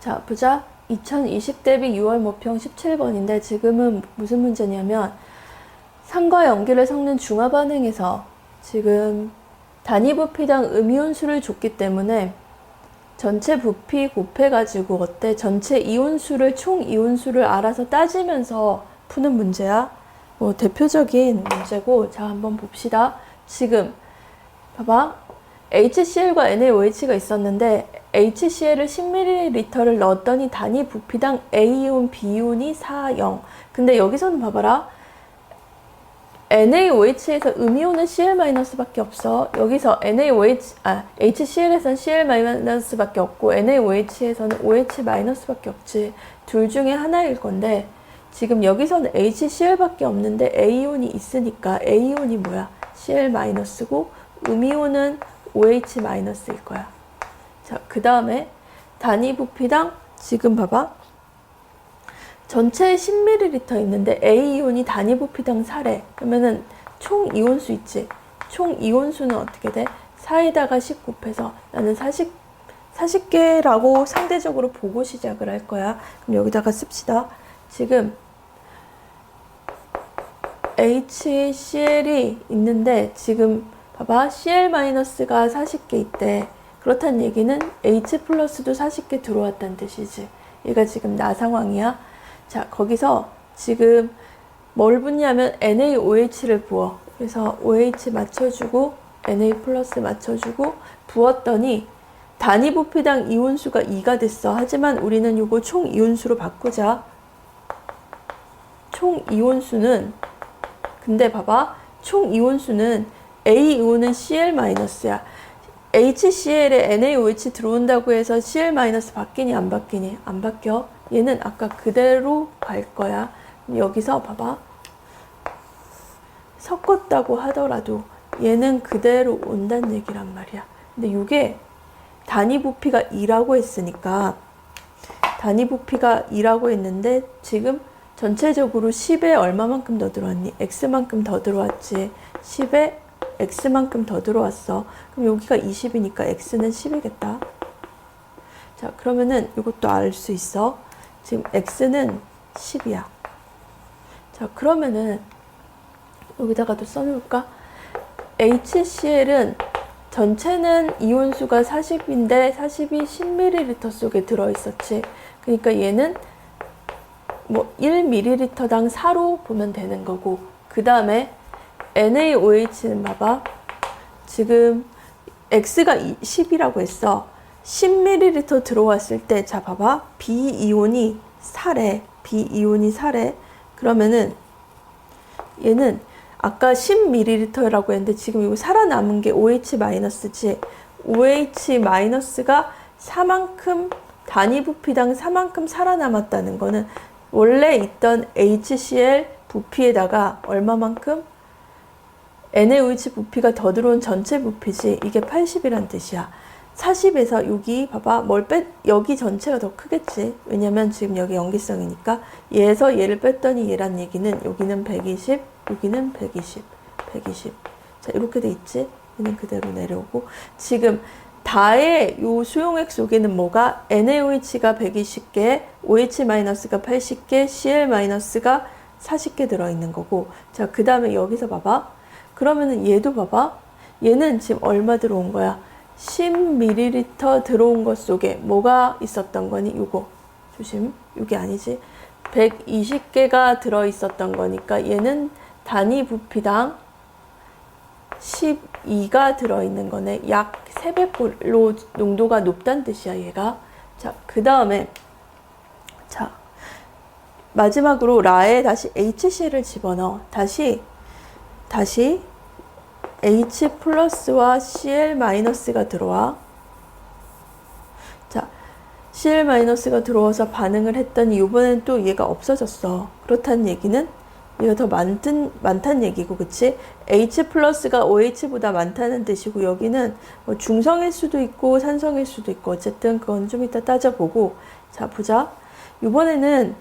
자, 보자. 2020 대비 6월 모평 17번인데 지금은 무슨 문제냐면 산과 연기를 섞는 중화 반응에서 지금 단위 부피당 음이온수를 줬기 때문에 전체 부피 곱해가지고 어때? 전체 이온수를 총 이온수를 알아서 따지면서 푸는 문제야. 뭐 대표적인 문제고 자 한번 봅시다. 지금 봐봐. HCl과 NaOH가 있었는데 HCl을 10ml를 넣었더니 단위 부피당 A이온, B이온이 4, 0. 근데 여기서는 봐봐라. NaOH에서 음이온은 Cl-밖에 없어. 여기서 NaOH, 아, HCl에서는 Cl-밖에 없고 NaOH에서는 OH-밖에 없지. 둘 중에 하나일 건데 지금 여기서는 HCl밖에 없는데 A이온이 있으니까 A이온이 뭐야? Cl-고 음이온은 OH-일 거야. 자, 그 다음에 단위 부피당 지금 봐봐. 전체에 10ml 있는데 A이온이 단위 부피당 4래. 그러면은 총 이온수 있지. 총 이온수는 어떻게 돼? 4에다가 10 곱해서 나는 40, 40개라고 상대적으로 보고 시작을 할 거야. 그럼 여기다가 씁시다. 지금 HCl이 있는데 지금 봐봐 Cl-가 40개 있대. 그렇다는 얘기는 H 플러스도 40개 들어왔다는 뜻이지. 얘가 지금 나 상황이야. 자, 거기서 지금 뭘 붓냐면 NaOH를 부어. 그래서 OH 맞춰주고 Na 플러스 맞춰주고 부었더니 단위 부피당 이온수가 2가 됐어. 하지만 우리는 이거 총 이온수로 바꾸자. 총 이온수는 근데 봐봐. 총 이온수는 A 이온은 Cl-야. HCl에 NaOH 들어온다고 해서 Cl- 바뀌니 안 바뀌니? 안 바뀌어. 얘는 아까 그대로 갈 거야. 여기서 봐봐. 섞었다고 하더라도 얘는 그대로 온다는 얘기란 말이야. 근데 이게 단위 부피가 2라고 했으니까 단위 부피가 2라고 했는데 지금 전체적으로 10에 얼마만큼 더 들어왔니? x만큼 더 들어왔지. 10에 x만큼 더 들어왔어. 그럼 여기가 20이니까 x는 10이겠다. 자, 그러면은 이것도 알 수 있어. 지금 x는 10이야. 자, 그러면은 여기다가도 써놓을까? HCl은 전체는 이온수가 40인데 40이 10ml 속에 들어있었지. 그러니까 얘는 뭐 1ml당 4로 보면 되는 거고 그 다음에 NaOH는 봐봐. 지금 X가 10이라고 했어. 10ml 들어왔을 때, 자, 봐봐. B이온이 4래. B이온이 4래. 그러면은 얘는 아까 10ml라고 했는데 지금 이거 살아남은 게 OH-지. OH-가 4만큼 단위 부피당 4만큼 살아남았다는 거는 원래 있던 HCl 부피에다가 얼마만큼 NaOH 부피가 더 들어온 전체 부피지 이게 80이란 뜻이야. 40에서 여기 봐봐 뭘 뺐, 여기 전체가 더 크겠지. 왜냐면 지금 여기 연기성이니까 얘에서 얘를 뺐더니 얘란 얘기는 여기는 120, 여기는 120, 120. 자 이렇게 돼 있지. 얘는 그대로 내려오고 지금 다의 요 수용액 속에는 뭐가 NaOH가 120개, OH-가 80개, Cl-가 40개 들어있는 거고 자 그 다음에 여기서 봐봐 그러면은 얘도 봐봐. 얘는 지금 얼마 들어온 거야? 10ml 들어온 것 속에 뭐가 있었던 거니? 요거. 조심. 요게 아니지. 120개가 들어 있었던 거니까 얘는 단위 부피당 12가 들어 있는 거네. 약 3배로 농도가 높다는 뜻이야, 얘가. 자, 그 다음에 자, 마지막으로 라에 다시 HC를 집어넣어. 다시 다시 H 플러스와 Cl 마이너스가 들어와. 자, Cl 마이너스가 들어와서 반응을 했더니 이번엔 또 얘가 없어졌어. 그렇다는 얘기는 얘가 더 많든, 많다는 얘기고, 그치? H 플러스가 OH보다 많다는 뜻이고, 여기는 뭐 중성일 수도 있고, 산성일 수도 있고, 어쨌든 그건 좀 이따 따져보고. 자, 보자. 이번에는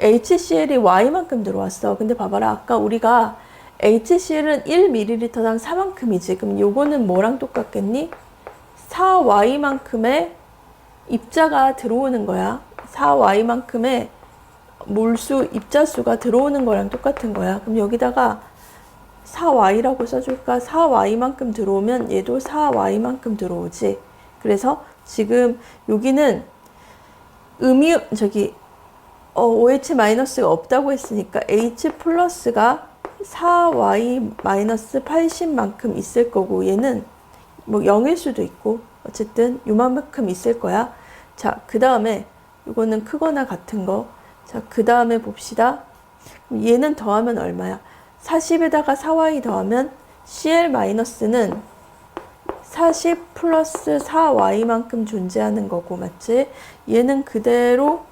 HCl이 Y만큼 들어왔어. 근데 봐봐라. 아까 우리가 HCl은 1ml당 4만큼이지. 그럼 요거는 뭐랑 똑같겠니? 4Y만큼의 입자가 들어오는 거야. 4y만큼의 몰수 입자수가 들어오는 거랑 똑같은 거야. 그럼 여기다가 4y라고 써줄까? 4y만큼 들어오면 얘도 4y만큼 들어오지. 그래서 지금 여기는 음이 저기 어, OH 마이너스가 없다고 했으니까 H 플러스가 4y 마이너스 80만큼 있을 거고 얘는 뭐 0일 수도 있고 어쨌든 요만큼 있을 거야. 자, 그 다음에 이거는 크거나 같은 거. 자, 그 다음에 봅시다. 얘는 더하면 얼마야? 40에다가 4y 더하면 CL 마이너스는 40 플러스 4y만큼 존재하는 거고, 맞지? 얘는 그대로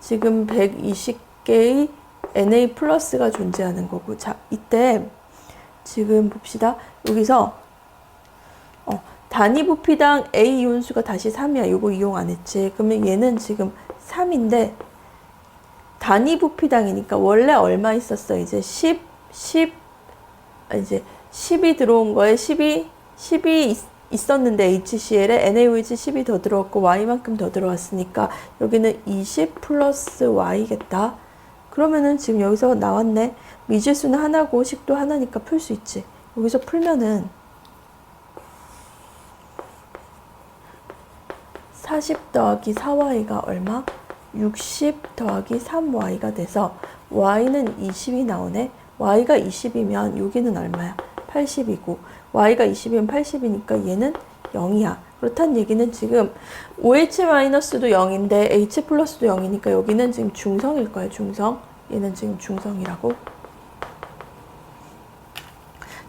지금 120개의 Na 플러스가 존재하는 거고. 자, 이때 지금 봅시다. 여기서 어, 단위 부피당 A 이온수가 다시 3이야. 이거 이용 안 했지. 그러면 얘는 지금 3인데 단위 부피당이니까 원래 얼마 있었어? 이제 10, 10, 아, 이제 10이 들어온 거에 10이, 10이 있, 었는데 HCl에 NaOH 10이 더 들어왔고 Y만큼 더 들어왔으니까 여기는 20 플러스 Y겠다. 그러면은 지금 여기서 나왔네. 미지수는 하나고 식도 하나니까 풀 수 있지. 여기서 풀면은 40 더하기 4y가 얼마? 60 더하기 3y가 돼서 y는 20이 나오네. y가 20이면 여기는 얼마야? 80이고 y가 20이면 80이니까 얘는 0이야. 그렇다는 얘기는 지금 OH-도 0인데 H 플러스도 0이니까 여기는 지금 중성일 거야, 중성. 얘는 지금 중성이라고.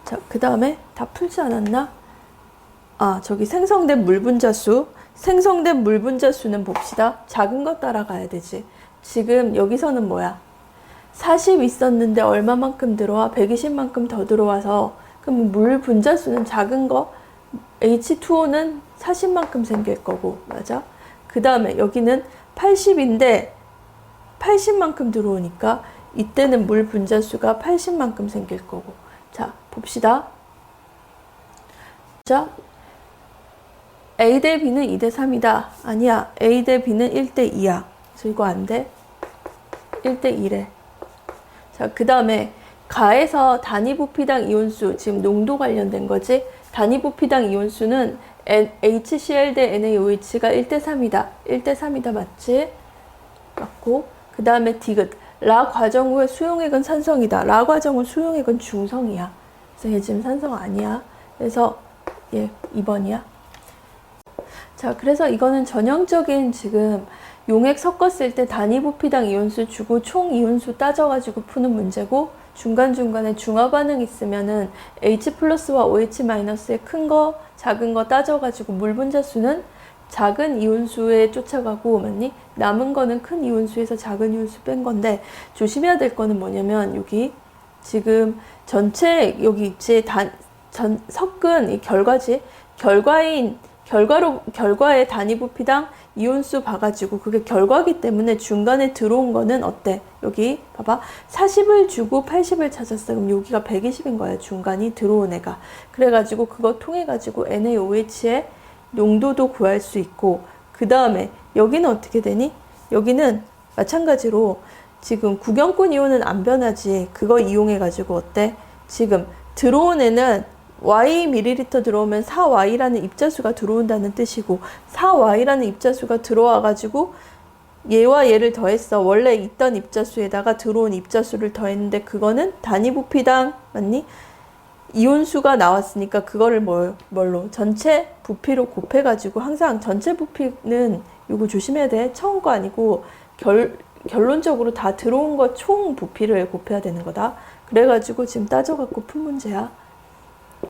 자, 그 다음에 다 풀지 않았나? 아, 저기 생성된 물 분자 수. 생성된 물 분자 수는 봅시다. 작은 거 따라가야 되지. 지금 여기서는 뭐야? 40 있었는데 얼마만큼 들어와? 120만큼 더 들어와서 그럼 물 분자 수는 작은 거 H2O는 40만큼 생길 거고 맞아? 그 다음에 여기는 80인데 80만큼 들어오니까 이때는 물 분자수가 80만큼 생길 거고. 자 봅시다. 자 A 대 B는 2 대 3이다. 아니야. A 대 B는 1 대 2야. 그래서 이거 안 돼. 1대 1에 자그 다음에 가에서 단위 부피당 이온수 지금 농도 관련된 거지? 단위 부피당 이온수는 HCl 대 NaOH가 1 대 3이다. 1 대 3이다 맞지? 맞고 그 다음에 디귿. 라 과정 후에 수용액은 산성이다. 라 과정은 수용액은 중성이야. 그래서 얘 지금 산성 아니야. 그래서 얘 2번이야. 자 그래서 이거는 전형적인 지금 용액 섞었을 때 단위 부피당 이온수 주고 총 이온수 따져가지고 푸는 문제고 중간중간에 중화 반응 있으면은 H 플러스와 OH 마이너스의 큰 거, 작은 거 따져가지고 물 분자 수는 작은 이온수에 쫓아가고 맞니? 남은 거는 큰 이온수에서 작은 이온수 뺀 건데 조심해야 될 거는 뭐냐면 여기 지금 전체 여기 있지 단, 전 섞은 이 결과지 결과인 결과로 결과의 단위 부피당 이온수 봐가지고 그게 결과기 때문에 중간에 들어온 거는 어때? 여기 봐봐 40을 주고 80을 찾았어 그럼 여기가 120인 거야 중간이 들어온 애가 그래가지고 그거 통해 가지고 NaOH의 농도도 구할 수 있고 그 다음에 여기는 어떻게 되니? 여기는 마찬가지로 지금 구경권 이온은 안 변하지 그거 이용해 가지고 어때? 지금 들어온 애는 y 밀리리터 들어오면 4y라는 입자수가 들어온다는 뜻이고 4y라는 입자수가 들어와 가지고 얘와 얘를 더했어. 원래 있던 입자수에다가 들어온 입자수를 더했는데 그거는 단위 부피당 맞니? 이온수가 나왔으니까 그거를 뭘, 뭘로 전체 부피로 곱해 가지고 항상 전체 부피는 이거 조심해야 돼. 처음 거 아니고 결 결론적으로 다 들어온 거 총 부피를 곱해야 되는 거다. 그래가지고 지금 따져갖고 푼 문제야.